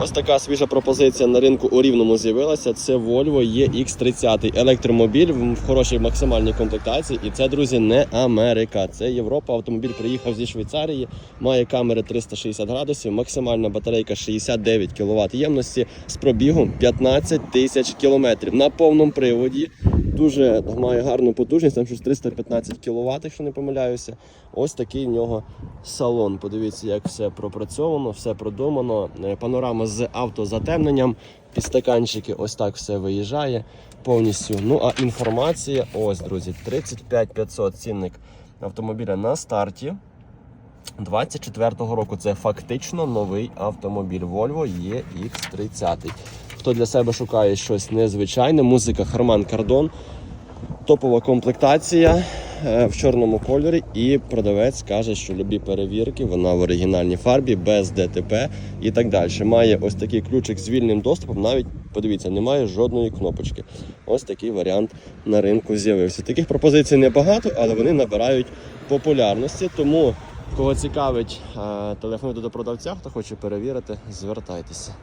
Ось така свіжа пропозиція на ринку у Рівному з'явилася. Це Volvo EX30 електромобіль в хорошій максимальній комплектації. І це, друзі, не Америка. Це Європа. Автомобіль приїхав зі Швейцарії, має камери 360 градусів, максимальна батарейка 69 кВт ємності з пробігом 15 тисяч кілометрів на повному приводі. Дуже має гарну потужність, там щось 315 кВт, якщо не помиляюся. Ось такий в нього салон. Подивіться, як все пропрацьовано, все продумано. Е, Панорама з автозатемненням, підстаканчики, ось так все виїжджає повністю. Ну а інформація, ось, друзі, 35 500 цінник автомобіля на старті. 24-го року це фактично новий автомобіль Volvo EX30. Хто для себе шукає щось незвичайне, музика Харман Кардон, топова комплектація е, в чорному кольорі, і продавець каже, що любі перевірки, вона в оригінальній фарбі, без ДТП і так далі. Має ось такий ключик з вільним доступом, навіть подивіться, немає жодної кнопочки. Ось такий варіант на ринку з'явився. Таких пропозицій небагато, але вони набирають популярності. Тому, кого цікавить, е, телефонуйте до продавця, хто хоче перевірити, звертайтеся.